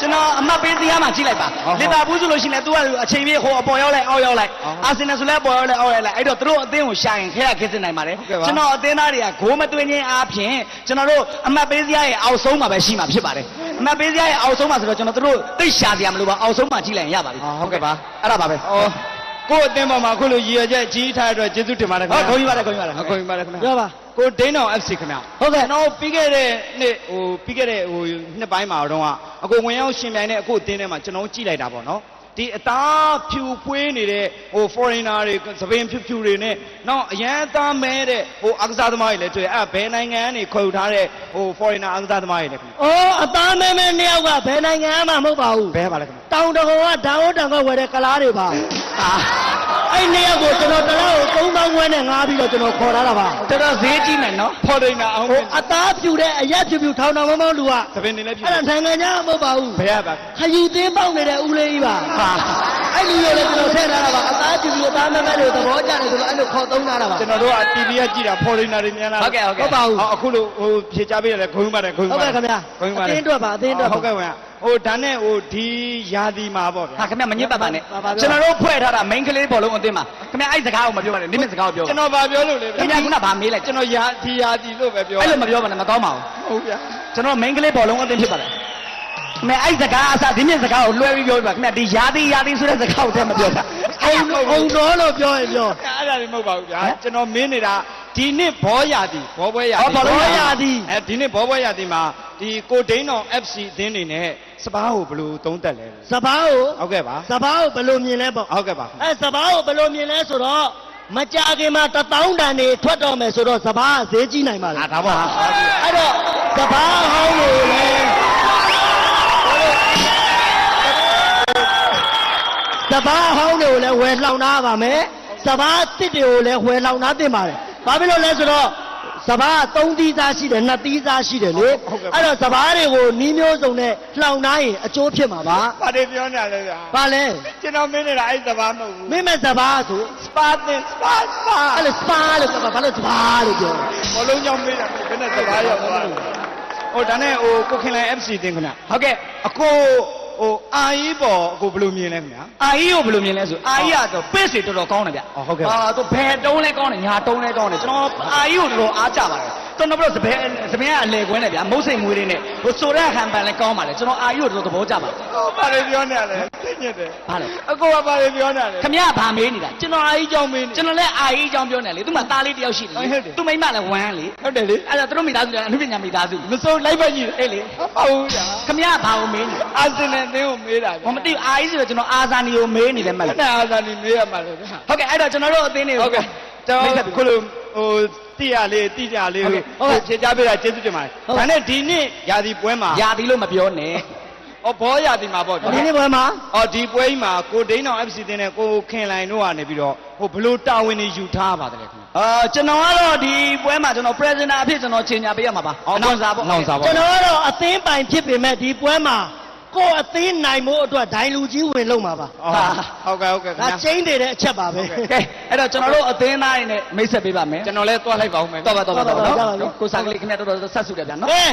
ကျွန်တော်အမှတ်ပေးတရားမှကြည့်လိုက်ပါဟုတ်ဟုတ်လီဗာပူးဆိုလို့ရှိရင်လည်း तू ကအချိန်ပြည့်ဟိုအပေါ်ရောက်လိုက်အောက်ရောက်လိုက်ဟုတ်အာဆင်နယ်ဆိုလည်းအပေါ်ရောက်လိုက်အောက်ရောက်လိုက်အဲ့တော့သူတို့အသင်းကိုရှာရင်ခဲရခက်စစ်နိုင်ပါတယ်ဟုတ်ကဲ့ပါကျွန်တော်အသင်းသားတွေကဂိုးမသွင်းခြင်းအားဖြင့်ကျွန်တော်တို့အမှတ်ပေးစရာရဲ့အောက်ဆုံးမှာပဲရှိမှာဖြစ်ပါတယ်အမှတ်ပေးစရာရဲ့အောက်ဆုံးမှာဆိုတော့ကျွန်တော်တို့သိပ်ရှာစရာမလိုပါအောက်ဆုံးမှာကြည့်လိုက်ရင်ရပါပြီအာဟုတ်ကဲ့ပါအဲ့ဒါပါပဲဩ ကိုယ့်အသင်းပေါ်မှာအခုလိုရည်ရွယ်ချက်ကြီးထားတဲ့အတွက်ကျေးဇူးတင်ပါတယ်ခင်ဟောဗျာဂုဏ်ယူပါတယ်ဂုဏ်ယူပါတယ်ဟုတ်ကဲ့ပါတယ်ခင်ဗျာပြောပါကိုဒိန်းတော် FC ခင်ဗျာဟုတ်ကဲ့ကျွန်တော်ပြီးခဲ့တဲ့နေ့ဟိုပြီးခဲ့တဲ့ဟိုနှစ်ပိုင်းမှာတော့အကိုဝင်ရောက်ရှင်ပြိုင်တဲ့အခုအသင်းထဲမှာကျွန်တော်ကြည့်လိုက်တာပေါ့နော်ဒီအသားဖြူပွေးနေတဲ့ဟို foreigner တွေသပင်ဖြူဖြူတွေနဲ့နောက်အရန်သားမဲတဲ့ဟိုအကစားသမားတွေလည်းတွေ့အဲ့ဒါဘယ်နိုင်ငံကနေခေါ်ယူထားတဲ့ဟို foreigner အကစားသမားတွေလည်းခင်ဗျာ။အော်အသားမဲမဲနှစ်ယောက်ကဘယ်နိုင်ငံမှမဟုတ်ပါဘူးဘယ်ပါလဲခင်ဗျာ။တောင်တကောကဓာတ်အိုးတံကဝယ်တဲ့ကလားတွေပါ အာ။အဲ့နှစ်ယောက်ကိုကျွန်တော်တစ်လောက်ကို3000ခွဲနဲ့ငားပြီးတော့ကျွန်တော်ခေါ်ထားတာပါတော်တော်ဈေးကြီးမယ်နော် foreigner အောင်။ဟိုအသားဖြူတဲ့အရက်ဖြူဖြူထောင်ထောင်မောင်းမောင်းလူကသပင်တွေလည်းဖြူအဲ့ဒါနိုင်ငံခြားမဟုတ်ပါဘူးဘယ်ကပါ။ခယူသင်းပေါက်နေတဲ့ဦးလေးကြီးပါဟာ။အဲ့လူရောလည်းကျွန်တော်ထည့်ထားတာပါ။အသားဖြူဖြူအသားမဲမဲတွေသဘောကျတယ်ဆိုတော့အဲ့လိုခေါ်သုံးထားတာပါကျွန်တော်တို့က TV ကကြည့်တာ foreigner တွေများလားဟုတ်ကဲ့ဟုတ်ကဲ့ဟုတ်ပါဘူးဟောအခုလိုဟိုဖြေချပေးရတယ်ဂုဏ်ပါတယ်ဂုဏ်ဟုတ်ပါကဲ့ခင်ဗျာဂုဏ်ပါအသင်းအတွက်ပါအသင်းအတွက်ပါဟုတ်ကဲ့ခင်ဗျာဟိုဒါနဲ့ဟိုဒီယာဒီမှာပေါ့ဗျာဟာခင်ဗျမညစ်ပတ်ပါနဲ့ပါပါပြောကျွန်တော်တို့ဖွဲ့ထားတာ main ကလေးဘောလုံးအသင်းမှာခင်ဗျအဲ့စကားကိုမပြောပါနဲ့နိမစ်စကားကိုပြောပါကျွန်တော်ဗာပြောလို့လေခင်ဗျခုနဗာမေးလိုက်ကျွန်တော်ယာဒီယာဒီလို့ပဲပြောအဲ့လိုမပြောပါနဲ့မကောင်းပါဘူးဟုတ်ဗျာကျွန်တော် main ကလေးဘောလုံးအသင်းဖြစ်ပါတယ်ခင်ဗျအဲ့စကားအစားဒီမြင့်စကားကိုလွှဲပြီးပြောပြပါခင်ဗျဒီယာတိယာတိဆိုတဲ့စကားကိုတည်းမပြောတာ။အုံအုံတော်လို့ပြောရင်ပြောအဲ့ဒါလည်းမဟုတ်ပါဘူးဗျာဟမ်ကျွန်တော်မင်းနေတာ ဒီနှစ်ဘောယာဒီဘောပွဲယာဟောဘောလုံးရာသီအဲဒီနှစ်ဘောပွဲယာဒီမှာဒီကိုဒိန်းတော် FC အသင်းတွေနဲ့စပားကိုဘယ်လိုသုံးသက်လဲစပားကိုဟုတ်ကဲ့ပါစပားကိုဘယ်လိုမြင်လဲပေါ့ဟုတ်ကဲ့ပါအဲစပားကိုဘယ်လိုမြင်လဲဆိုတော့မကြခင်မှာတပေါင်းတန်နေထွက်တော့မယ်ဆိုတော့စပားကဈေးကြီးနိုင်ပါလေအာဒါပေါ့ဟာအဲ့တော့စပားဟောင်းကိုလည်းစပားဟောင်းတွေကိုလည်းဝယ်လှောင်ထားပါမယ်စပားတစ်တွေကိုလည်းဝယ်လှောင်ထားတင်ပါတယ် ဘာဖြစ်လို့လဲဆိုတော့စပားက3သီးသားရှိတယ်2သီးသားရှိတယ်လေအဲ့တော့စပားတွေကိုနီးမျိုးစုံနဲ့လှောင်ထားရင်အကျိုးဖြစ်မှာပါဘာတွေပြောနေရလဲဗျာဘာလဲကျွန်တော်မင်းနေတာအဲ့စပားမဟုတ်ဘူးမင်းမဲ့စပားဆိုစပါတင်စပါစပါအဲ့လိုစပါလို့ပြောတာဘာလို့စပါလို့ပြောဘလုံးကြောင့်မေးတာဘယ်နဲ့စပါရောက်သွားလဲဟိုဒါနဲ့ဟိုကိုခင်လိုင် FC တင်ခဏဟုတ်ကဲ့အကို ဟိုအာကြီးပေါ်အကိုဘယ်လိုမြင်လဲခင်ဗျာအာကြီးကိုဘယ်လိုမြင်လဲဆိုအာကြီးကတော့ pace တွေတော်တော်ကောင်းတယ်ဗျအော်ဟုတ်ကဲ့အာသူဘယ်တုံးလဲကောင်းတယ်ညာတုံးလဲကောင်းတယ်ကျွန်တော်အာကြီးကိုတော်တော်အားကြပါတယ် ကျွန်တော်ဘယ်လိုစပယ်စပယ်ကအလဲခွင်းနဲ့ဗျာမုတ်စိတ်မွေးလေးနဲ့ဟိုဆိုတဲ့ခံပန်လဲကောင်းပါလေကျွန်တော်အာကြီးကိုတော်တော်သဘောကျပါတယ်ဟိုဘာတွေပြောနေရလဲသိညစ်တယ်ဘာလဲအကိုကဘာတွေပြောနေရလဲခမရဗာမေးနေတာကျွန်တော်အာကြီးကြောင့်မေးနေကျွန်တော်လည်းအာကြီးအကြောင်းပြောနေလေသူမှသားလေးတယောက်ရှိတယ်ဟုတ်တယ်သူမိမလည်းဝမ်းလေဟုတ်တယ်လေအဲ့ဒါသူတို့မိသားစုလည်းအနုပညာမိသားစုမစိုးလိုက်ပါကြီးအေးလေဟုတ်ဘူးဗျာခမရဘာကိုမေးနေအာစင်နဲ့အသင်းကိုမေးတာဘာမသိဘူးအာကြီးဆိုတော့ကျွန်တော်အာဇာနီကိုမေးနေတယ်မခလားဏအာစာနေမေးရမှာလေဗျာဟုတ်ကဲ့အဲ့တော့ကျွန်တော်တို့အသင်းတွေဟုတ်ကဲ့ ကျွန်တော်ခုလိုဟိုတိရလေးတိကြလေးဟုတ်ကဲ့ဟုတ်ကဲ့ဖြေချပေးတာကျေးဇူးတင်ပါတယ်ဟုတ်ဒါနဲ့ဒီနေ့ယာဒီပွဲမှာရာသီလို့မပြောနဲ့ဩဘောယာဒီမှာပေါ့ဒီနေ့ပွဲမှာအော်ဒီပွဲကြီးမှာကိုဒိန်းတော် FC တင်းနဲ့ကိုခင်လိုင်တို့ကနေပြီးတော့ဟိုဘလို့တာဝန်တွေယူထားပါတယ်ခင်ဗျာအာကျွန်တော်ကတော့ဒီပွဲမှာကျွန်တော် presenter အဖြစ်ကျွန်တော်ချိန်ညာပေးရမှာပါဟုတ်အနောင်စာပေါ့အနောင်စာပေါ့ကျွန်တော်ကတော့အသင်းပိုင်ဖြစ်ပေမဲ့ဒီပွဲမှာ ကိုယ့်အသင်းနိုင်မှုအတွက်ဒိုင်လူကြီးဝင်လုံးမှာပါဟုတ်ကဲ့ဟုတ်ကဲ့ခင်ဒါဗျာချင်းနေတဲ့အချက်ပါပဲကဲအဲ့တော့ကျွန်တော်တို့အသင်းသားတွေနဲ့မိတ်ဆက်ပေးပါမယ်ကျွန်တော်လည်းတွားလိုက်ပါဦးမယ်တော့ပါတော့ပါတော့ပါတော့ပါတော့ပါနော်ကိုစားကလေးခင်ဗျာတော်တော်ဆက်စုတယ်ဗျာနော်ကဲ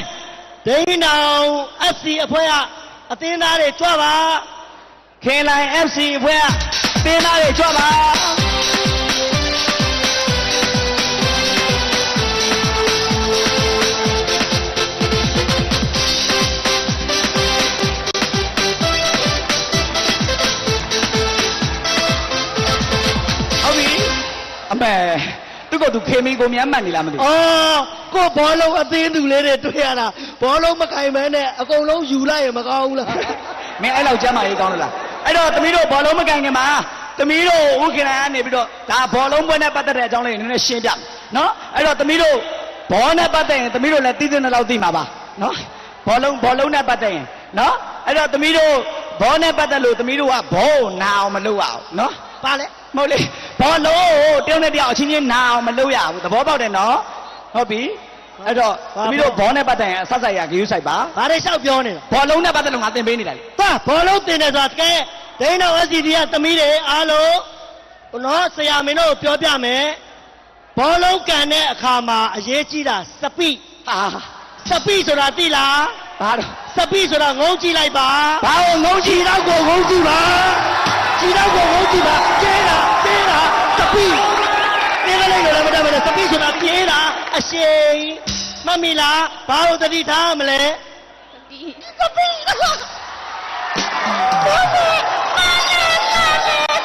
ဒိန်းနောင် FC အဖွဲ့ကအသင်းသားတွေကြွပါခင်လိုင် FC အဖွဲ့ကသင်းသားတွေကြွပါ ကသူခေမီကိုမြန်မှတ်နေလားမသိဘူးအော်ကိုယ့်ဘောလုံးအသင်းသူလေးတွေတွေ့ရတာဘောလုံးမကင်မဲနဲ့အကုန်လုံးယူလိုက်ရင်မကောင်းဘူးလားမင်းအဲ့လောက်ကျမ်းမာရေးကောင်းလို့လားအဲ့တော့သမီးတို့ဘောလုံးမကန်ခင်မှာသမီးတို့ဥက္ကဋ္ဌကနေပြီးတော့ဒါဘောလုံးပွဲနဲ့ပတ်သက်တဲ့အကြောင်းလေးနည်းနည်းရှင်းပြမယ်နော်အဲ့တော့သမီးတို့ဘောနဲ့ပတ်သက်ရင်သမီးတို့လည်းသိသိနဲ့လောက်သိမှာပါနော်ဘောလုံးဘောလုံးနဲ့ပတ်သက်ရင်နော်အဲ့တော့သမီးတို့ဘောနဲ့ပတ်သက်လို့သမီးတို့ကဘောကိုနာအောင်မလုပ်ရအောင်နော် ပါလေမဟုတ်လေဘောလုံးကိုတယောက်နဲ့တယောက်အချင်းချင်းနာအောင်မလုပ်ရဘူးသဘောပေါက်တယ်နော်ဟုတ်ပြီအဲ့တော့သမီးတို့ဘောနဲ့ပတ်သက်ရင်အဆက်ဆက်ရဂရုစိုက်ပါဘာတွေလျှောက်ပြောနေတာဘောလုံးနဲ့ပတ်သက်လို့ငါသင်ပေးနေတာလေဟာဘောလုံးတင်တယ်ဆိုတာတကယ်ဒိန်းနောင် SCD ကသမီးတွေအားလုံးဟိုနော်ဆရာမင်းတို့ကိုပြောပြမယ်ဘောလုံးကန်တဲ့အခါမှာအရေးကြီးတာစပိဟာစပိဆိုတာသိလားဟဘာတော့စပိဆိုတာငုံကြည့်လိုက်ပါဘာကိုငုံကြကြည့်ည်တော့ကိုငုံကြည့်ပါ ကြည်တော့ကိုငုံကြည့်ပါကျဲတာကျဲတာစပိနေကလေးကလည်းမတတ်မလဲစပိဆိုတာပြေးတာအရှိန်မမီလားဘာလို့တတိထားမလဲစပိ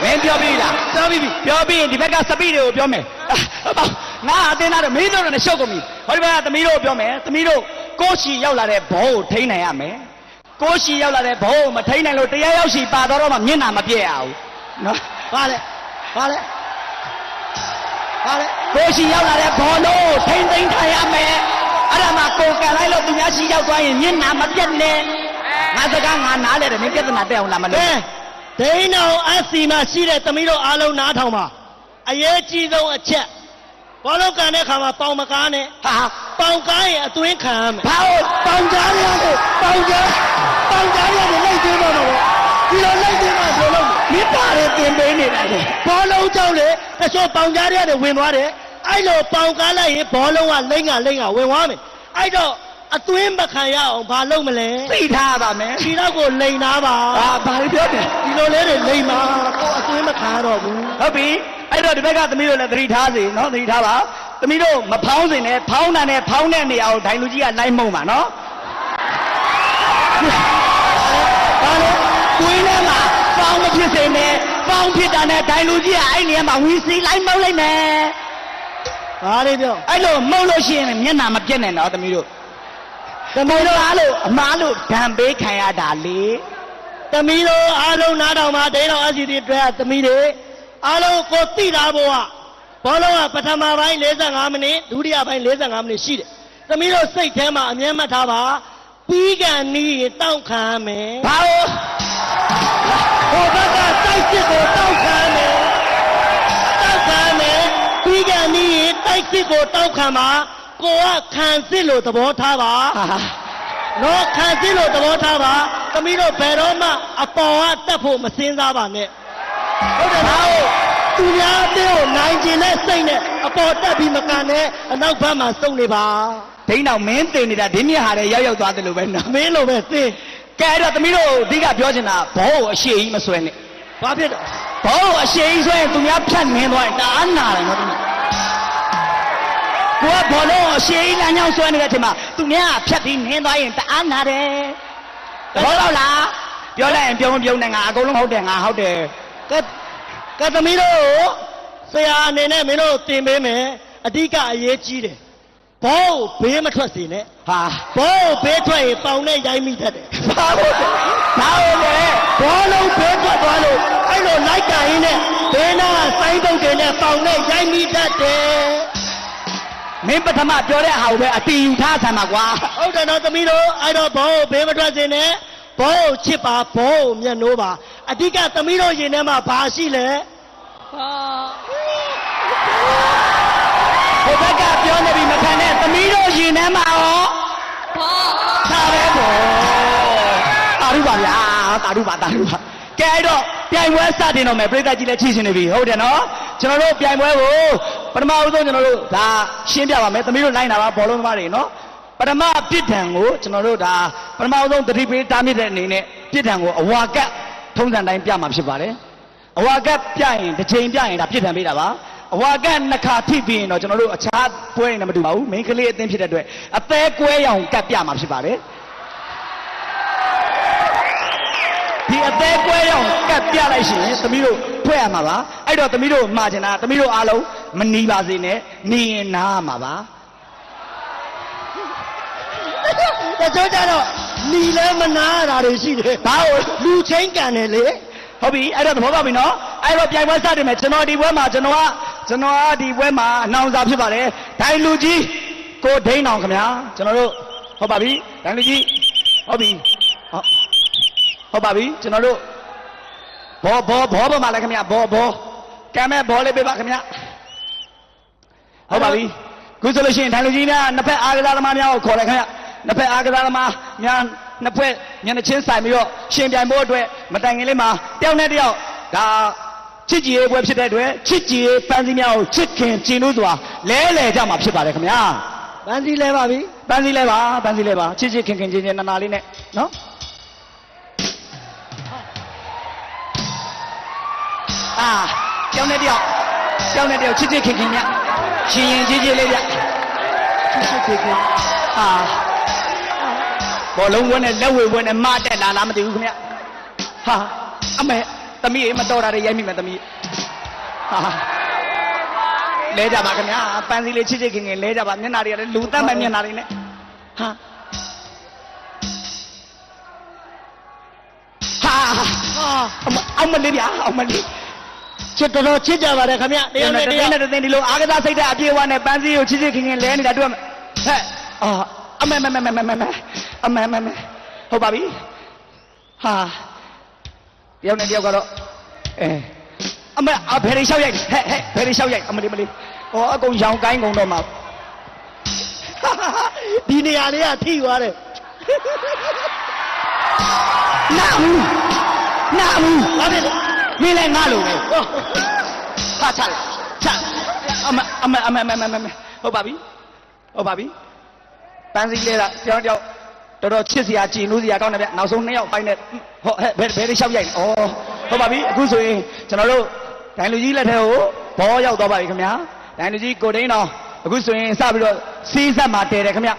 မင်းပြောပြီလားပြောပြီပြီပြောပြီးရင်ဒီဘက်ကစပိတွေကိုပြောမယ်ဟုတ်ပါငါအတင်းသားတော့မင်းတို့နဲ့ရှုပ်ကုန်ပြီဟောဒီဘက်ကသမီးတို့ပြောမယ်သမီးတို့ကိုရှိရောက်လာတဲ့ဘောကိုထိန်းနိုင်ရမယ် ကိုရှိရောက်လာတဲ့ဘောကိုမထိန်းနိုင်လို့တရားရောက်ရှိပါတော့မှမျက်နှာမပြည့်ရဘူးနော်ဘာလဲဘာလဲဘာလဲကိုရှိရောက်လာတဲ့ဘောလုံးကိုထိန်းသိမ်းထားရမယ်အဲ့ဒါမှကိုကန်လိုက်လို့သူများရှိရောက်သွားရင်မျက်နှာမပြတ်နဲ့ငါစကားငါနားလဲတယ်မင်းပြဿနာတက်အောင်လာမကဲလို့ဒိန်းအောင်အစီမှာရှိတဲ့သမီးတို့အားလုံးနားထောင်ပါအရေးကြီးဆုံးအချက်ဘောလုံးကန်တဲ့ခါမှာပေါင်မကားနဲ့ဟာပေါင်ကားရင်အတွင်းခံရမယ်ဘာလို့ပေါင်ကြားရတယ်ပေါင်ကြားပေါ င်ကြားရတယ်လိုက်သေးတော့တော့ဒီလိုလိုက်သေးမှဘယ်လိုလုပ်မိပါတယ်တင်ပေးနေတာလေဘောလုံးကြောင့်လေတချို့ပေါင်ကြားရတယ်ဝင်သွားတယ်အဲ့လိုပေါင်ကားလိုက်ရင်ဘောလုံးကလိမ့်ကလိမ့်ကဝင်သွားမယ်အဲ့တော့အတွင်းမခံရအောင်ဘာလုပ်မလဲသိထားပါမယ်ခြေတော့ကိုလိန်သားပါဟာဘာလို့ပြောတယ်ဒီလိုလေးတွေလိမ့်မှာကိုအတွင်းမခံရတော့ဘူးဟုတ်ပြီအဲ့တော့ဒီဘက်ကသမီးတို့လည်းသတိထားစေနော်သတိထားပါသမီးတို့မဖောင်းစင်နဲ့ဖောင်းတာနဲ့ဖောင်းတဲ့နေရာကိုဒိုင်လူကြီးကလိုက်မုံပါနော်ဘာလဲ ကိုင်းထဲမှာဖောင်းမဖြစ်စေနဲ့ဖောင်းဖြစ်တာနဲ့ဒိုင်လူကြီးကအဲ့နေရာမှာဝီစီလိုက်မုံလိုက်မယ်ဘာလေးပြောအဲ့လိုမုံလို့ရှိရင်မျက်နှာမပြတ်နဲ့နော်သမီးတို့သမီးတို့အားလို့အမားလို့ဒံပေးခံရတာလေသမီးတို့အားလုံးနားတော်မှာဒိန်းတော်အစီတီတွေ့သမီးတွေအားလုံးကိုသိတာဘုရားဘောလုံးကပထမပိုင်း45မိနစ်ဒုတိယပိုင်း45မိနစ်ရှိတယ်သမီးတို့စိတ်ထဲမှာအမြဲမှတ်ထားပါပြီးကန်နီးရင်တောက်ခံရမယ်ဘာလို့ ဟိုဘက်ကတိုက်စစ်ကိုတောက်ခံရမယ်တောက်ခံရမယ်ပြီးကန်နီးရင်တိုက်စစ်ကိုတောက်ခံပါကိုကခံစစ်လို့သဘောထားပါဟာနော်ခံစစ်လို့သဘောထားပါသမီးတို့ဘယ်တော့မှအပေါ်ကတက်ဖို့မစင်းစားပါနဲ့ဟုတ်တယ်နော်သူများအတင်းကိုနိုင်ကျင်တဲ့စိတ်နဲ့အပေါ်တက်ပြီးမကန်နဲ့အနောက်ဘက်မှာစုံနေပါဒိန်းတော်မင်းတင်နေတာဒီမြက်ဟာလည်းရောက်ရောက်သွားတယ်လို့ပဲနော်မင်းလိုပဲသိ ကဲအဲ့တော့သမီးတို့အဓိကပြောချင်တာဘောကိုအရှိကြီးမဆွဲနဲ့ဘာဖြစ်တော့ဘောကိုအရှိကြီးဆွဲရင်သူများဖြတ်နင်းသွားရင်တအားနာတယ်နော်သမီးကိုကဘောလုံးကိုအရှိကြီးလမ်းကြောင်းဆွဲနေတဲ့အချိန်မှာသူများကဖြတ်ပြီးနင်းသွားရင်တအားနာတယ်သဘောပေါက်လားပြောလိုက်ရင်ပြုံးပြုံးနဲ့ငါအကုန်လုံးဟုတ်တယ်ငါဟုတ်တယ်ကဲကဲသမီးတို့ဆရာအနေနဲ့မင်းတို့သင်ပေးမယ်အဓိကအရေးကြီးတယ်ဘောကိုဘေးမထွက်စေနဲ့ ဟာဘောကိုဘေးထွက်ရင်ပေါင်နဲ့ရိုက်မိတတ်တယ်ဘာလို့လဲဘာလို့လဲဘောလုံးဘေးထွက်သွားလို့အဲ့လိုလိုက်ကန်ရင်းနဲ့ဘေးနာကစိုင်းပုတ်တွေနဲ့ပေါင်နဲ့ရိုက်မိတတ်တယ်မင်းပထမပြောတဲ့ဟာကိုပဲအတီယူထားဆံပါကွာဟုတ်တယ်နော်သမီးတို့အဲ့တော့ဘောကိုဘေးမထွက်စေနဲ့ဘောကိုချစ်ပါဘောကိုမျက်နှိုးပါအဓိကသမီးတို့ရင်ထဲမှာဘာရှိလဲဟိုဘက်ကပြောနေပြီမခံနဲ့သမီးတို့ရင်ထဲမှာရောသာ ပဲပေါ့တာရုပါဗျာတာရုပါတာရုပါကဲအဲ့တော့ပြိုင်ပွဲစတင်တော့မယ်ပြည်သက်ကြီးလည်းချီရှင်နေပြီဟုတ်တယ်နော်ကျွန်တော်တို့ပြိုင်ပွဲကိုပထမဦးဆုံးကျွန်တော်တို့ဒါရှင်းပြပါမယ်သမီးတို့လိုက်တာပါဘောလုံးသမားတွေနော်ပထမပြစ်ဒဏ်ကိုကျွန်တော်တို့ဒါပထမဦးဆုံးတတိပေးတားမြစ်တဲ့အနေနဲ့ပြစ်ဒဏ်ကိုအဝါကတ်ထုံးစံတိုင်းပြမှာဖြစ်ပါတယ်အဝါကက်ပြရင်တစ်ချိန်ပြရင်ဒါပြစ်ဒဏ်ပေးတာပါအဝါကက်နှစ်ခါထိပြီးရင်တော့ကျွန်တော်တို့အခြားပွဲတွေနဲ့မတူပါဘူးမိန်းကလေးအသင်းဖြစ်တဲ့အတွက်အသေးကွဲရောင်ကတ်ပြမှာဖြစ်ပါတယ် ဒီအသေးကွဲရောင်ကတ်ပြလိုက်ရှင်သမီးတို့ဖွဲ့ရမှာပါအဲ့တော့သမီးတို့မှာချင်တာသမီးတို့အားလုံးမနီးပါစေနဲ့နေရင်နားရမှာပါတချို့ကြတော့ညီလဲမနာရတာတွေရှိတယ်ဘာလို့လူချင်းကန်တယ်လေဟုတ်ပြီအဲ့တော့သဘောပေါက်ပြီနော်အဲ့တော့ပြိုင်ပွဲစတင်မယ်ကျွန်တော်ဒီပွဲမှာကျွန်တော်ကကျွန်တော်ကဒီပွဲမှာအနောင်စာဖြစ်ပါတယ်ဒိုင်လူကြီးကိုဒိန်းအောင်ခင်ဗျာကျွန်တော်တို့ဟုတ်ပါပြီဒိုင်လူကြီးဟုတ်ပြီဟုတ် ဟုတ်ပါပြီကျွန်တော်တို့ဘောဘောဘောပေါ်မှာလည်းခင်ဗျာဘောဘောကမ်းမဲ့ဘောလေးပေးပါခင်ဗျာဟုတ်ပါပြီခုဆိုလို့ရှိရင်ဒိုင်လူကြီးများနှစ်ဖက်အားကစားသမားများကိုခေါ်လိုက်ခင်ဗျာနှစ်ဖက်အားကစားသမားများနှစ်ဖက်ညနေချင်းဆိုင်ပြီးတော့ရှင်ပြိုင်ဖို့အတွက်မတိုင်ခင်လေးမှာတယောက်နဲ့တယောက်ဒါချစ်ကြည်ရေးပွဲဖြစ်တဲ့အတွက်ချစ်ကြည်ရေးပန်းစည်းများကိုချစ်ခင်ကျင်လို့ဆိုတာလဲလဲကြမှာဖြစ်ပါတယ်ခင်ဗျာပန်းစည်းလဲပါပြီပန်းစည်းလဲပါပန်းစည်းလဲပါချစ်ချစ်ခင်ခင်ချင်းချင်းနာနာလေးနဲ့နော် အာကြောင်းနဲ့တယောက်ကြောင်းနဲ့တယောက်ချစ်ချစ်ခင်ခင်ညရှင်ရင်ချင်းချင်းလေးဗျချစ်ချစ်ခင်ခင်အာဘောလုံးဝဲနဲ့လက်ဝဲဝဲနဲ့မတက်လာလားမသိဘူးခင်ဗျဟာအမေသမီးရေမတော်တာတွေရိုက်မိမယ်သမီးဟာလဲကြပါခင်ဗျာပန်းစည်းလေးချစ်ချစ်ခင်ခင်လဲကြပါမျက်နှာတွေကလည်းလူတက်မဲ့မျက်နှာတွေနဲ့ဟာဟာဟာအမအောင်မလေးဗျာအောင်မလေး ချစ်တော်တော်ချစ်ကြပါတယ်ခင်ဗျတတယောယောက်က်နဲ့နဲ့တတယောယောက်က်နဲ့တသိန်းဒီလိုအားကစားစိတ်ဓာတ်အပြည့်အဝနဲ့ပန်းစည်းကိုချစ်ချစ်ခင်ခင်လဲနေတာတွေ့မှာဟဲ့အာအမေမေမေမေမေမေအမေမေမေဟုတ်ပါပြီဟာတယောက်နဲ့တယောက်ကတော့အဲအမေအဖေရီလျှောက်ရိုက်ဟဲ့ဟဲ့ဖေရီလျှောက်ရိုက်အမလေးမလေးဟောအကုန်ရောင်ကိုင်းကုန်တော့မှာဒီနေရာလေးကထိသွားတယ်နာဘူးနာဘူးဘာဖြစ်လဲ မင်းလည်းငါလိုပဲဟာချလိုက်ချအမအမအမအမအမအမဟုတ်ပါပြီဟုတ်ပါပြီပန်းစည်းလဲတာတယောက်တယောက်တော်တော်ချစ်စရာကြည်နူးစရာကောင်းတယ်ဗျနောက်ဆုံးနှစ်ယောက်ပိုင်းနဲ့ဟောဟဲ့ဘယ်ဘယ်လေးလျှောက်ရိုက်လဲဩဟုတ်ပါပြီအခုဆိုရင်ကျွန်တော်တို့ဒိုင်လူကြီးလက်ထဲကိုဘောရောက်သွားပါပြီခင်ဗျာဒိုင်လူကြီးကိုတိန်းတော်အခုဆိုရင်စပြီးတော့စီးဆက်မှာတဲတယ်ခင်ဗျ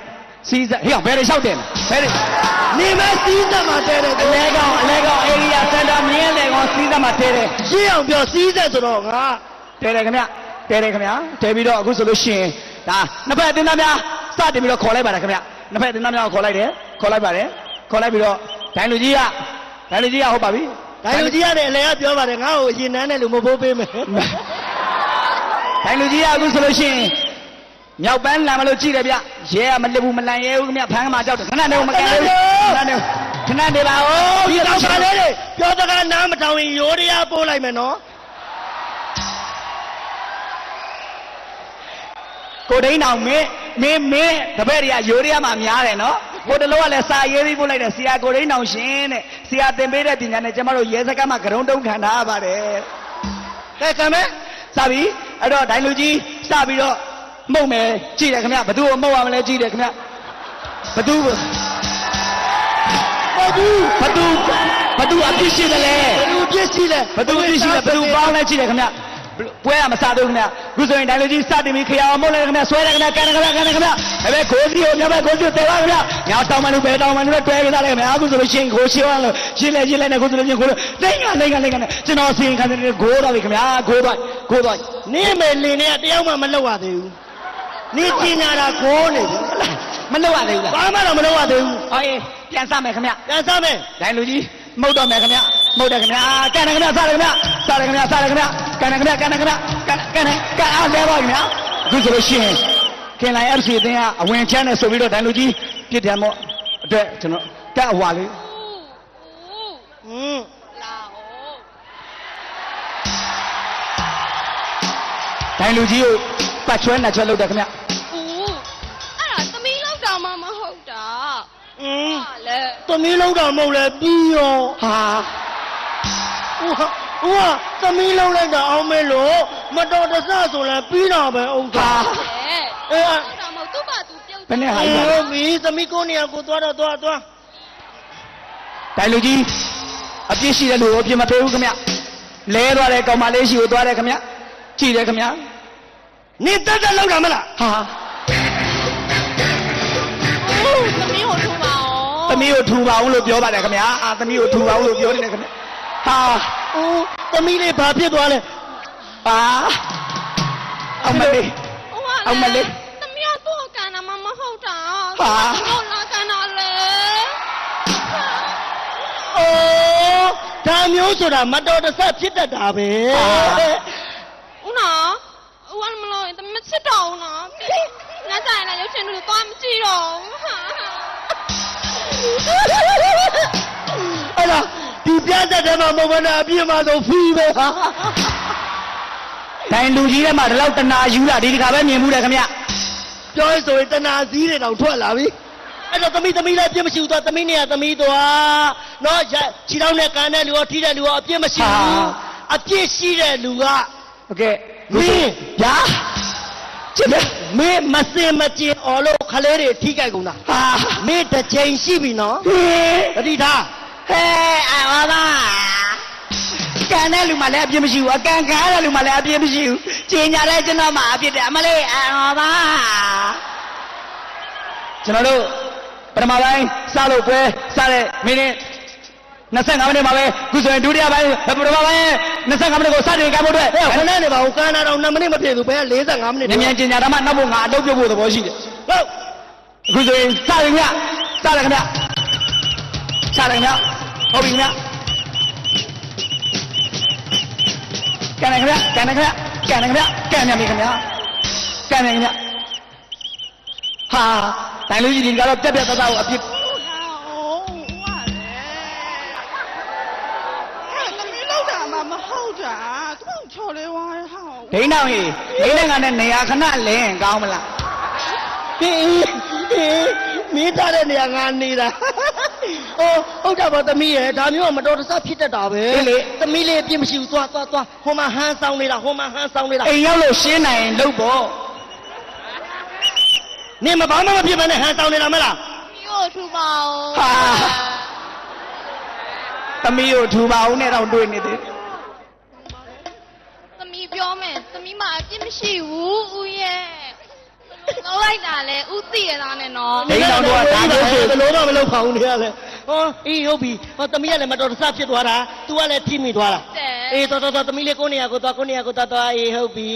စီးဆက်ဟေ့ဘယ်လေးလျှောက်တယ်ဘယ်လေးနေမစီးသက်မှာတဲတယ်အလဲကောင်အလဲကောင်အေရီယာစင်တာမြင်းလေကောင်စီးသက်မှာတဲတယ်ရှင်းအောင်ပြောစီးသက်ဆိုတော့ငါတဲတယ်ခင်ဗျတဲတယ်ခင်ဗျတဲပြီးတော့အခုဆိုလို့ရှိရင်ဒါနှစ်ဖက်အတင်းသားများစတင်ပြီးတော့ခေါ်လိုက်ပါတယ်ခင်ဗျနှစ်ဖက်အတင်းသားများကိုခေါ်လိုက်တယ်ခေါ်လိုက်ပါတယ်ခေါ်လိုက်ပြီးတော့ဒိုင်လူကြီးကဒိုင်လူကြီးကဟုတ်ပါပြီဒိုင်လူကြီးရတယ်အလဲကပြောပါတယ်ငါ့ကိုအရင်နန်းနဲ့လူမဖိုးပေးမယ်ဒိုင်လူကြီးကအခုဆိုလို့ရှိရင် မြောက်ပန်းလမ်းမလို့ကြည့်တယ်ဗျရဲကမလစ်ဘူးမလန်ရဲဘူးခင်ဗျဖမ်းမှာကြောက်တယ်ခဏနေမကန်ဘူးခဏနေခဏနေပါဦးဒီတော့ပါလေလေပြောတကားနားမထောင်ရင်ရိုးတရားပို့လိုက်မယ်နော်ကိုဒိန်းအောင်မင်းမင်းမင်းတပည့်တွေကယိုရီးယားမှာများတယ်နော်ကိုတလို့ကလည်းစာရေးပြီးပို့လိုက်တယ်ဆရာကိုဒိန်းအောင်ရှင်တဲ့ဆရာသင်ပေးတဲ့ပညာနဲ့ကျမတို့ရဲစခန်းမှာကရုံးတုံးခံထားရပါတယ်ကဲကမ်းမဲစပြီအဲ့တော့ဒိုင်လူကြီးစပြီးတော့ မှုတ်မယ်ကြည့်တယ်ခင်ဗျဘသူ့ကိုမှုတ်ရမလဲကြည့်တယ်ခင်ဗျဘသူ့ဘာဘူးဘသူဘသူအပြစ်ရှိတယ်လဲဘယ်လိုပြစ်ရှိလဲဘသူအပြစ်ရှိတယ်ဘသူပေါင်းလဲကြည့်တယ်ခင်ဗျပွဲကမစားတော့ခင်ဗျခုဆိုရင်ဒိုင်လူကြီးစတင်ပြီးခရအောင်မှုတ်လိုက်ခင်ဗျဆွဲတယ်ခင်ဗျကန်တယ်ခင်ဗျကန်တယ်ခင်ဗျဒါပေမဲ့ကိုစီကိုညဘက်ကိုစီကိုတဲပါခင်ဗျညတောင်းမလို့ပဲတောင်းမလို့တွဲကြတာလေခင်ဗျအခုဆိုလို့ရှိရင်ကိုရှိအောင်လို့ရှင်းလဲရှင်းလဲနဲ့ခုဆိုလို့ရှိရင်ကိုလို့တိုင်းကတိုင်းကတိုင်းကနဲ့ကျွန်တော်စီရင်ခံတယ်ကိုတော့ပြီခင်ဗျာကိုတော့ကိုတော့နင်းမယ်လင်နဲ့တယောက်မှမလောက်ရသေးဘူး နင်းကျင်ညာတာခိုးနေပြီမလုပ်ရသေးဘူးလားဘာမှတော့မလောက်ရသေးဘူးဟောအေးပြန်စမယ်ခင်ဗျပြန်စားမယ်ဒိုင်လူကြီးမှုတ်တော့မယ်ခင်ဗျမှုတ်တယ်ခင်ဗျကန်တယ်ခင်ဗျစားတယ်ခင်ဗျစားတယ်ခင်ဗျစားတယ်ခင်ဗျကန်တယ်ခင်ဗျကန်တယ်ခင်ဗျကန်ကန်တယ်ကန်အားလဲပါခင်ဗျအခုဆိုလို့ရှိရင်ခင်လိုင် FC အသင်းကအဝင်ချမ်းတယ်ဆိုပြီးတော့ဒိုင်လူကြီးပြစ်တယ်မို့အတွက်ကျွန်တော်တက်အဝါလေးဟွန်း ဒိုင်လူကြီးကိုပတ်ချွဲနဲ့ချွဲလုပ်တယ်ခင်ဗျ哦，အဲ့ဒါသမီးလောက်တာမှမဟုတ်တာဟွန်းဟာလေသမီးလုံးတော့မဟုတ်လဲပြီးရောဟာဟိုဟာဟိုဟာသမီးလုံးလိုက်တာအောင်မဲလို့မတော်တဆဆိုလဲပြီးတော့ပဲဥစ္စာဟာလေအေးအဒါမှမဟုတ်သူ့ဘာသူပြုတ်ဘယ်နဲ့ဟာအေးကြီးဟုတ်ပြီသမီးကိုနေရာကိုသွားတော့သွားသွားဒိုင်လူကြီးအပြစ်ရှိတဲ့လူကိုအပြစ်မပေးဘူးခင်ဗျလဲသွားတဲ့ကောင်မလေးရှိကိုသွားတယ်ခင်ဗျကြည့်တယ်ခင်ဗျ နေတက်တက်လောက်တာမလားဟာအိုးသမီးကိုထုံးပါအောင်သမီးကိုထူပါအောင်လို့ပြောပါတယ်ခင်ဗျာအာသမီးကိုထူပါအောင်လို့ပြောနေတယ်ခင်ဗျဟာအိုးသမီးလေးဘာဖြစ်သွားလဲပါအောင်မလေးဟိုကအောင်မလေးသမီးကသူ့ကိုကန်တာမှမဟုတ်တာဟာသူ့ကိုလာကန်တာလေဟာအိုးဒါမျိုးဆိုတာမတော်တဆဖြစ်တတ်တာပဲဦးနော်ဦးကမလို့ရင်သမီးမ ချစ်တော့ဘူးနော်ငါဆိုင်လာရုပ်ရှင်တို့သွားမကြည့်တော့ဘူးဟာ အဲ့ဒါဒီပြတ်တဲ့ထဲမှာမဟုတ်ဘဲနဲ့အပြည့်မှာဆိုဖီးပဲဟာ ဒိုင်လူကြီးထဲမှာဒီလောက်တနာယူလာဒီတခါပဲမြင်မှုတယ်ခင်ဗျ ပြောရင်ဆိုရင်တနာစည်းတွေတောင်ထွက်လာပြီအဲ့တော့သမီးသမီးလည်းအပြစ်မရှိဘူးသွားသမီးနေရသမီးသွားနော်ရခြေထောက်နဲ့ကန်တဲ့လူရောထိတဲ့လူရောအပြစ်မရှိဘူးအပြစ်ရှိတဲ့လူက โอเค မင်း ဗျာ ချစ်တယ်မင်းမစင်မကျင်အော်လို့ခလေးတွေထိကြိုက်ကုန်တာဟာမင်းတစ်ချိန်ရှိပြီနော်ဟေးတတိထားဟဲအာဝါပါကန်တဲ့လူမှလည်းအပြစ်မရှိဘူးအကန်ခံရတဲ့လူမှလည်းအပြစ်မရှိဘူးကျင်ညာလဲကျွန်တော်မှအပြစ်တယ်အမလေးအာဝါပါကျွန်တော်တို့ပထမပိုင်းစလို့ပွဲစတဲ့မိနစ် 25မိနစ်မှာပဲခုဆိုရင်ဒုတိယပိုင်းပထမပိုင်း25မိနစ်ကိုစတင်ကြဖို့အတွက်ဟဲ့ခဏနေပါဦးကာနာတော့2မိနစ်မပြည့်ဘူးဘယ်45မိနစ်မြန်မြန်ကျင်ညာဓမ္မနောက်ဖို့ငါအလုပ်ပြုတ်ဖို့သဘောရှိတယ်ဟုတ်အခုဆိုရင်စတယ်ခင်ဗျစတယ်ခင်ဗျစတယ်ခင်ဗျဟုတ်ပြီခင်ဗျကန်တယ်ခင်ဗျကန်တယ်ခင်ဗျကန်တယ်ခင်ဗျကန်မြန်ပြီခင်ဗျကန်မြန်ခင်ဗျဟာတိုင်းလူကြီးဒီကတော့ပြက်ပြက်သားသားကိုအပြစ် သမီးလောက်တာမှမဟုတ်တာသူ့ ချော်လေးဝါဟောဒိန်းတော်ကြီးဒိန်းနဲ့ငါနဲ့နေရာခဏလင်းကောင်းမလားဟေးဟေးမင်းထားတဲ့နေရာငါနေတာဟိုဟုတ်တာပါသမီးရဲ့ဒါမျိုးကမတော်တဆဖြစ်တတ်တာပဲသမီးလေးအပြစ်မရှိဘူးသွားသွားသွားဟိုမှာဟန်းဆောင်နေတာဟိုမှာဟန်းဆောင်နေတာအိမ်ရောက်လို့ရှင်းနိုင်ရင်လုပ်ပေါ့နင်မဘာမှမဖြစ်မနဲ့ဟန်းဆောင်နေတာမလားမျိုးထူပါဦးဟာသမီးကိုထူပါအောင်နဲ့တော့တွေ့နေသေးတယ်သမီး ပြောမယ်သမီးမအပြစ်မရှိဘူးဦးရဲ့တော့လိုက်တာလေဦးသိရတာနဲ့နော်ဒိန်းတော်တို့ကဒါမျိုးဆိုဘယ်လိုမှမလုပ်ပါဘူးနေရလဲဟောအေးဟုတ်ပြီဟောသမီးကလည်းမတော်တဆဖြစ်သွားတာ तू ကလည်းထိမိသွားတာတဲ့အေးတော်တော်တော်သမီးလေးကိုနေရာကိုသွားကိုနေရာကိုသွားသွားအေးဟုတ်ပြီ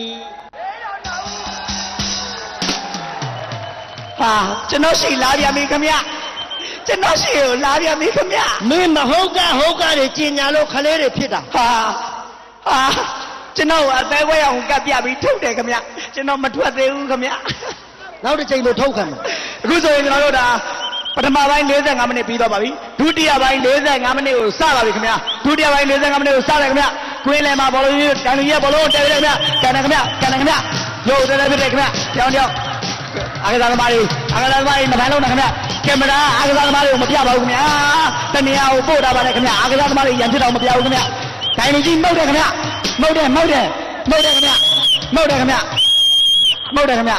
ဟာကျွန်တော်ရှိလာပြန်ပြီခမကျွန်တော်ရှိကိုလာပြန်ပြီခမမင်းမဟုတ်ကဟုတ်ကတွေကျင်ညာလို့ခလေးတွေဖြစ်တာဟာဟာ ကျွန်တော်အသေးဝဲအောင်ကပ်ပြပြီးထုတ်တယ်ခမကျွန်တော်မထွက်သေးဘူးခမနောက်တစ်ချိန်လို့ထုတ်ခံမယ်အခုဆိုရင်ကျွန်တော်တို့ဒါပထမပိုင်း45မိနစ်ပြီးတော့ပါပြီဒုတိယပိုင်း45မိနစ်ကိုစပါပြီခင်ဗျာဒုတိယပိုင်း45မိနစ်ကိုစတယ်ခင်ဗျာကွင်းလယ်မှာဘောလုံးကြီးကန်လူကြီးကဘောလုံးကိုတဲပြတယ်ခင်ဗျာကန်တယ်ခင်ဗျာကန်တယ်ခင်ဗျာရုပ်တဲတဲပြတယ်ခင်ဗျာကြောင်ကြောင်အားကစားသမားတွေအားကစားသမားတွေနှစ်ဖက်လုံးနဲ့ခင်ဗျာကင်မရာအားကစားသမားတွေကိုမပြပါဘူးခင်ဗျာတနေရာကိုပို့တာပါလေခင်ဗျာအားကစားသမားတွေရန်ဖြစ်တော့မပြဘူးခင်ဗျာဒိုင်လူကြီးမှုတ်တယ်ခင်ဗျာ မှုတ်တယ်မှုတ်တယ်မှုတ်တယ်ခင်ဗျာမှုတ်တယ်ခင်ဗျာမှုတ်တယ်ခင်ဗျာ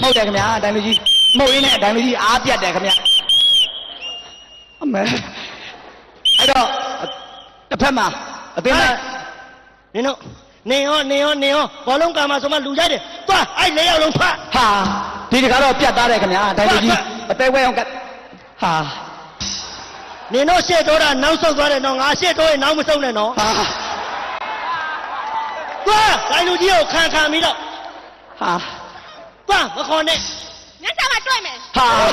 မှုတ်တယ်ခင်ဗျာဒိုင်လူကြီးမှုတ်ရင်းနဲ့ဒိုင်လူကြီးအားပြတ်တယ်ခင်ဗျာအမေအဲ့တော့တစ်ဖက်မှာအသင်းသားနင်တို့နေရောနေရောနေရောဘောလုံးကမှာဆိုမှလူကြိုက်တယ်သွားအဲ့လေးယောက်လုံးဖတ်ဟာဒီတခါတော့ပြတ်သားတယ်ခင်ဗျာဒိုင်လူကြီးအသေးဝဲအောင်ကတ်ဟာနင်တို့ရှေ့တော့တာနောက်ဆုတ်သွားတယ်နော်ငါရှေ့တော့ရင်နောက်မဆုတ်နဲ့နော်ဟာ သွားတိုင်းလူကြီးကိုခံခံပြီးတော့ဟာသွားမခေါ်နဲ့ညချာမှာတွေ့မယ်ဟာအော်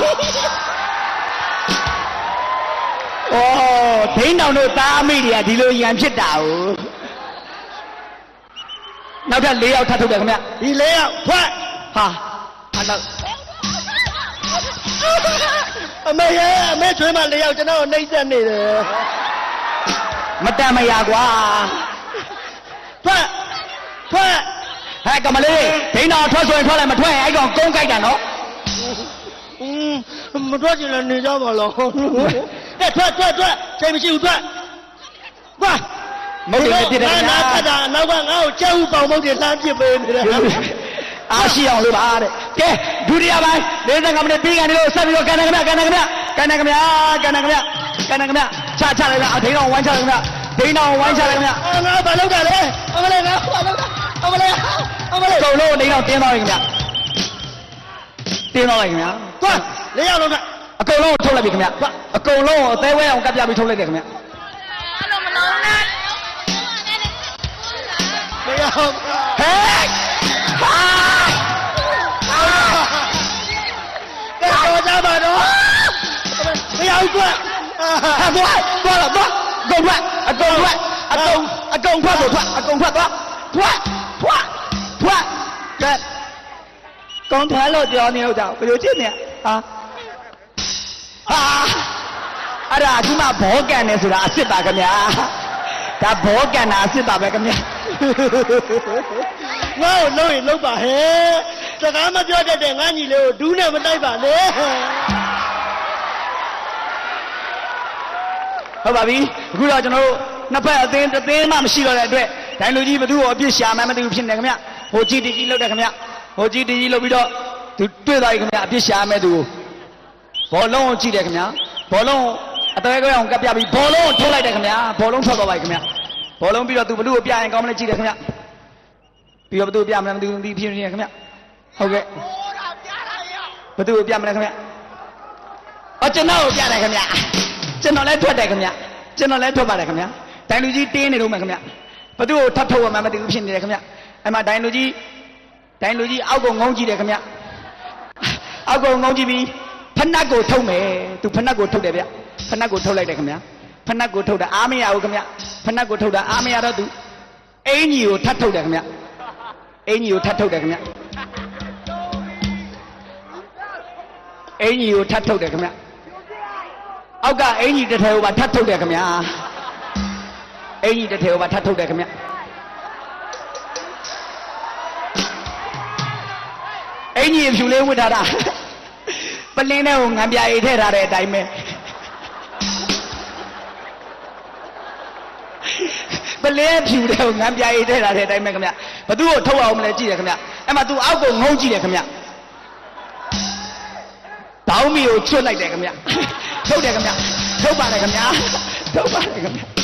ဒိန်းတောင်တို့သားအမိတွေကဒီလိုရန်ဖြစ်တာ哦နောက်ထပ်၄ယောက်ထပ်ထုတ်တယ်ခင်ဗျဒီလေးယောက်ထွက်ဟာဟာတော့အမေရဲ့အမေချွေးမလေးယောက်ကျွန်တော်ကိုနှိမ့်ဆက်နေတယ်မတန်မရကွာထွက် ထွက်ဟဲ့ကမလေးဒိန်းတောင်ထွက်ဆိုရင်ထွက်လိုက်မထွက်ရင်အဲ့ကောင်ကုန်းကြိုက်တာနော်อืมမထွက်ချင်လည်းနေကြပါလားကဲထွက်ထွက်ထွက်ချိန်မရှိဘူးထွက်သွားမုတ်တယ်နဲ့ပြစ်တယ်ခင်ဗျာငါကတာနောက်ကငါ့ကိုကျဲဥပေါင်မုတ်တယ်လှမ်းပစ်ပေးနေတယ်အားရှိအောင်လို့ပါတဲ့ကဲဒုတိယပိုင်း45မိနစ်ပြီးကနေလို့ဆက်ပြီးတော့ကန်တယ်ခင်ဗျကန်တယ်ခင်ဗျကန်တယ်ခင်ဗျကန်တယ်ခင်ဗျကန်တယ်ခင်ဗျချချလိုက်လားအဒိန်းအောင်ဝိုင်းချလိုက်ခင်ဗျဒိန်းအောင်ဝိုင်းချလိုက်ခင်ဗျအာငါဘာလုပ်တာလဲအမလေးငါဘာလုပ်တာ အမလေးအမလေးအကုန်လုံးဒိန်းအောင်တင်းသွားပြီခင်ဗျတင်းသွားလိုက်ခင်ဗျသွားလေးယောက်လုံးထွက်အကုန်လုံးကိုထုတ်လိုက်ပြီခင်ဗျအကုန်လုံးကိုအသေးဝဲအောင်ကပ်ပြပြီးထုတ်လိုက်တယ်ခင်ဗျအဲ့လိုမလုံးနဲ့လေးယောက်ဟဲ့ဟာကဲတော့ကြပါတော့လေးယောက်ထွက်ဟာသွားသွားတော့သွားကုန်ထွက်အကုန်ထွက်အကုန်အကုန်ထွက်ကိုထွက်အကုန်ထွက်သွားထွက် ထွက်ထွက်ကဲကောင်းထွက်လို့ပြောနေတော့ကြောက်ဘယ်လိုဖြစ်နေဟာဟာအဲ့ဒါအခုမှဘောကန်နေဆိုတာအစ်စ်ပါခင်ဗျာဒါဘောကန်တာအစ်စ်ပါပဲခင်ဗျာငါ့ကိုလုံးရင်လုံးပါဟဲ့စကားမပြောတတ်တဲ့ငါညီလေးကိုဒူးနဲ့မတိုက်ပါနဲ့ဟုတ်ပါပြီအခုတော့ကျွန်တော်တို့နှစ်ဖက်အသင်းတစ်သင်းမှမရှိတော့တဲ့အတွက် ဒိုင်လူကြီးဘသူ့ကိုအပြစ်ရှာမှန်းမသိဘူးဖြစ်နေခင်ဗျဟိုကြီးတီကြီးလောက်တယ်ခင်ဗျဟိုကြီးတီကြီးလောက်ပြီးတော့သူတွေ့သွားပြီခင်ဗျအပြစ်ရှာမဲ့သူဘောလုံးကိုကြည့်တယ်ခင်ဗျဘောလုံးအသေးကွဲအောင်ကပ်ပြပြီးဘောလုံးကိုထုတ်လိုက်တယ်ခင်ဗျဘောလုံးထွက်သွားပါပြီခင်ဗျဘောလုံးပြီးတော့သူဘလူးကိုပြရင်ကောင်းမလဲကြည့်တယ်ခင်ဗျပြီးတော့ဘသူကိုပြမလဲမသိဘူးဒီဖြစ်နေတယ်ခင်ဗျဟုတ်ကဲ့ဘသူကိုပြမလဲခင်ဗျအော်ကျွန်တော်ကိုပြတယ်ခင်ဗျကျွန်တော်လည်းထွက်တယ်ခင်ဗျကျွန်တော်လည်းထွက်ပါတယ်ခင်ဗျတိုင်လူကြီးတင်းနေတော့မယ်ခင်ဗျဘ သူကိုထပ်ထုတ်ရမှမသိဘူးဖြစ်နေတယ်ခင်ဗျအဲ့မှာတိုင်လူကြီးတိုင်လူကြီးအောက်ကိုငုံကြည့်တယ်ခင်ဗျအောက်ကိုငုံကြည့်ပြီးဖနက်ကိုထုတ်မယ်သူဖနက်ကိုထုတ်တယ်ဗျဖနက်ကိုထုတ်လိုက်တယ်ခင်ဗျဖနက်ကိုထုတ်တာအားမရဘူးခင်ဗျဖနက်ကိုထုတ်တာအားမရတော့သူအင်ကြီးကိုထပ်ထုတ်တယ်ခင်ဗျအင်ကြီးကိုထပ်ထုတ်တယ်ခင်ဗျအင်ကြီးကိုထပ်ထုတ်တယ်ခင်ဗျအောက်ကအင်ကြီးတစ်ထည်ကိုပါထပ်ထုတ်တယ်ခင်ဗျ အင်ကြီးတစ်ထည်ကိုပါထပ်ထုတ်တယ်ခင်ဗျအင်ကြီးဖြူလေးဝတ်ထားတာပလင်းထဲကိုငံပြာရည်ထည့်ထားတဲ့အတိုင်းပဲပလင်းဖြူတဲ့ကိုငံပြာရည်ထည့်ထားတဲ့အတိုင်းပဲခင်ဗျဘသူ့ကိုထုတ်အောင်မလဲကြည့်တယ်ခင်ဗျအဲ့မှာ तू အောက်ကိုငုံကြည့်တယ်ခင်ဗျတောင်းမီကိုချွတ်လိုက်တယ်ခင်ဗျထုတ်တယ်ခင်ဗျထုတ်ပါတယ်ခင်ဗျထုတ်ပါတယ်ခင်ဗျ